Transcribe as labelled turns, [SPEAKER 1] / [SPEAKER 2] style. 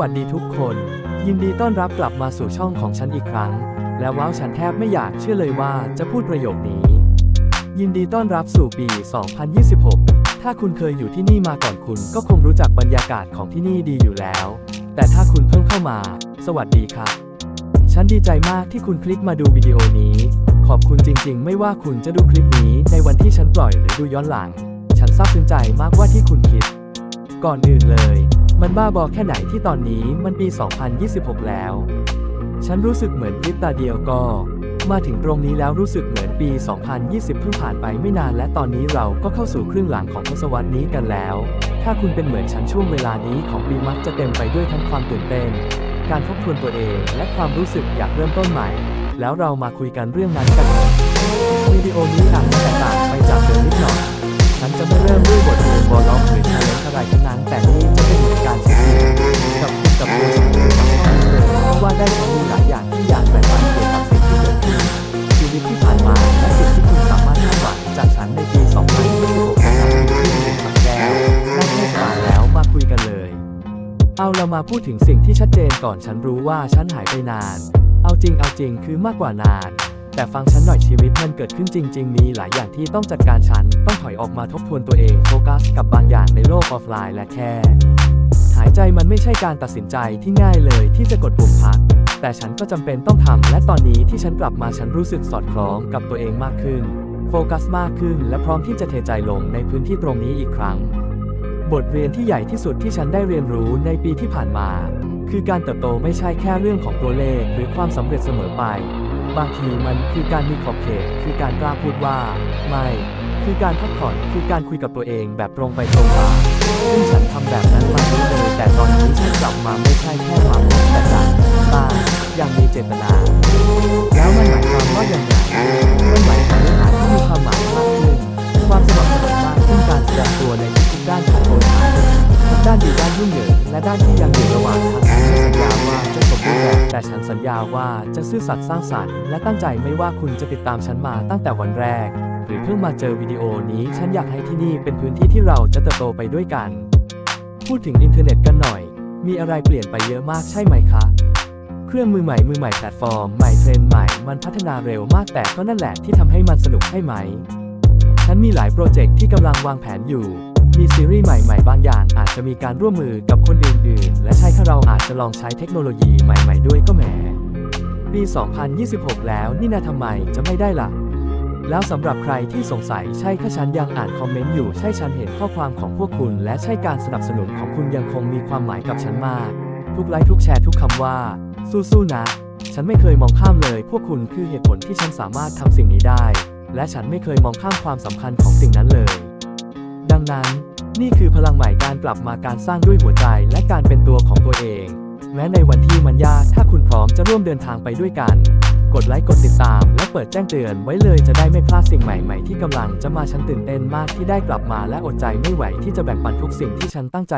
[SPEAKER 1] วัสดีทุกคน ยินดีต้อนรับกลับมาสู่ช่องของฉันอีกครั้ง และว้าวฉันแทบไม่อยากเชื่อเลยว่าจะพูดประโยคนี้ ยินดีต้อนรับสู่ปี 2026 ถ้าคุณเคยอยู่ที่นี่มาก่อนคุณก็คงรู้จักบรรยากาศของที่นี่ดีอยู่แล้ว แต่ถ้าคุณเพิ่งเข้ามา สวัสดีครับ ฉันดีใจมากที่คุณคลิกมาดูวิดีโอนี้ ขอบคุณจริง ๆ ไม่ว่าคุณจะดูคลิปนี้ในวันที่ฉันปล่อยหรือดูย้อนหลัง ฉันซาบซึ้งใจมากว่าที่คุณคิด ก่อนอื่นเลย มันบ้าบอแค่ไหนที่ตอนนี้มันปี 2026 แล้ว ฉันรู้สึกเหมือนพริบตาเดียวก็ มาถึงตรงนี้แล้วรู้สึกเหมือนปี 2020 เพิ่งผ่านไปไม่นานและตอนนี้เราก็เข้าสู่ครึ่งหลังของทศวรรษนี้กันแล้ว ถ้าคุณเป็นเหมือนฉันช่วงเวลานี้ของปีมักจะเต็มไปด้วยทั้งความตื่นเต้น การทบทวนตัวเองและความรู้สึกอยากเริ่มต้นใหม่ แล้วเรามาคุยกันเรื่องนั้นกันวิดีโอนี้อาจจะแตกต่างไปจากเดิมนิดหน่อยฉันจะไม่เริ่มด้วยบทเรียนบอลล็อก อะไรทั้งนั้น แต่นี่จะเป็นเหมือนการเช็คอินกับคุณกับตัวฉันเองกับช่องนี้เลยเพราะว่าได้ข้อมูลหลายอย่างที่อยากแบ่งปันเกี่ยวกับสิ่งที่เกิดขึ้นชีวิตที่ผ่านมาและสิ่งที่คุณสามารถคาดหวังจากฉันในปี 2026นะครับที่คุณมีสังแก้วได้เทศกาลแล้วมาคุยกันเลย เอาเรามาพูดถึงสิ่งที่ชัดเจนก่อนฉันรู้ว่าฉันหายไปนาน เอาจริงเอาจริงคือมากกว่านาน แต่ฟังฉันหน่อยชีวิตมันเกิดขึ้นจริง ๆ มีหลายอย่างที่ต้องจัดการฉัน ต้องถอยออกมาทบทวนตัวเองโฟกัสกับบางอย่างในโลกออฟไลน์และแค่หายใจมันไม่ใช่การตัดสินใจที่ง่ายเลยที่จะกดปุ่มพัก แต่ฉันก็จำเป็นต้องทำและตอนนี้ที่ฉันกลับมาฉันรู้สึกสอดคล้องกับตัวเองมากขึ้น โฟกัสมากขึ้น และพร้อมที่จะเทใจลงในพื้นที่ตรงนี้อีกครั้ง บทเรียนที่ใหญ่ที่สุดที่ฉันได้เรียนรู้ในปีที่ผ่านมา คือการเติบโตไม่ใช่แค่เรื่องของตัวเลขหรือความสำเร็จเสมอไป บางทีมันคือการมีขอบเขตคือการกล้าพูดว่า ไม่ คือการพักผ่อนคือการคุยกับตัวเองแบบตรงไปตรงมาซึ่งฉันทำแบบนั้นมาเรื่อยแต่ตอนนี้ฉันกลับมาไม่ใช่แค่ความรู้แต่จากบ้างยังมีเจตนา แล้วมันหมายความว่าอย่างไรมันหมายถึงเนื้อหาที่มีความหมายมากขึ้นความสม่ำเสมอมากขึ้นการแสดงตัวในทุกด้านของตัวฉันทั้งด้านดีด้านยุ่งเหยิงและด้านที่ยังอยู่ระหว่างทาง ญาว่าจะซื่อสัตย์สร้างสรรค์และตั้งใจไม่ว่าคุณจะติดตามฉันมาตั้งแต่วันแรก หรือเพิ่งมาเจอวิดีโอนี้ฉันอยากให้ที่นี่เป็นพื้นที่ที่เราจะเติบโตไปด้วยกัน พูดถึงอินเทอร์เน็ตกันหน่อย มีอะไรเปลี่ยนไปเยอะมากใช่ไหมคะเครื่องมือใหม่ มือใหม่แพลตฟอร์มใหม่เทรนด์ใหม่ มันพัฒนาเร็วมากแต่ก็นั่นแหละที่ทำให้มันสนุกใช่ไหม ฉันมีหลายโปรเจกต์ที่กำลังวางแผนอยู่ มีซีรีส์ใหม่ๆ บางอย่าง อาจจะมีการร่วมมือกับคนอื่นๆ และใช่แค่เราอาจจะลองใช้เทคโนโลยีใหม่ๆ ด้วยก็แหมปี 2026 แล้วนี่นาทำไมจะไม่ได้ล่ะ แล้วสำหรับใครที่สงสัยใช่แค่ฉันยังอ่านคอมเมนต์อยู่ใช่ฉันเห็นข้อความของพวกคุณ และใช่การสนับสนุนของคุณยังคงมีความหมายกับฉันมาก ทุกไลค์ทุกแชร์ทุกคำว่า สู้ๆนะ ฉันไม่เคยมองข้ามเลย พวกคุณคือเหตุผลที่ฉันสามารถทำสิ่งนี้ได้ และฉันไม่เคยมองข้ามความสำคัญของสิ่งนั้นเลย ดังนั้น นี่คือพลังใหม่การกลับมาการสร้างด้วยหัวใจและการเป็นตัวของตัวเอง แม้ในวันที่มันยากถ้าคุณพร้อมจะร่วมเดินทางไปด้วยกัน กดไลค์กดติดตาม และเปิดแจ้งเตือนไว้เลยจะได้ไม่พลาดสิ่งใหม่ๆที่กำลังจะมาฉันตื่นเต้นมากที่ได้กลับมาและอดใจไม่ไหวที่จะแบ่งปันทุกสิ่งที่ฉันตั้งใจ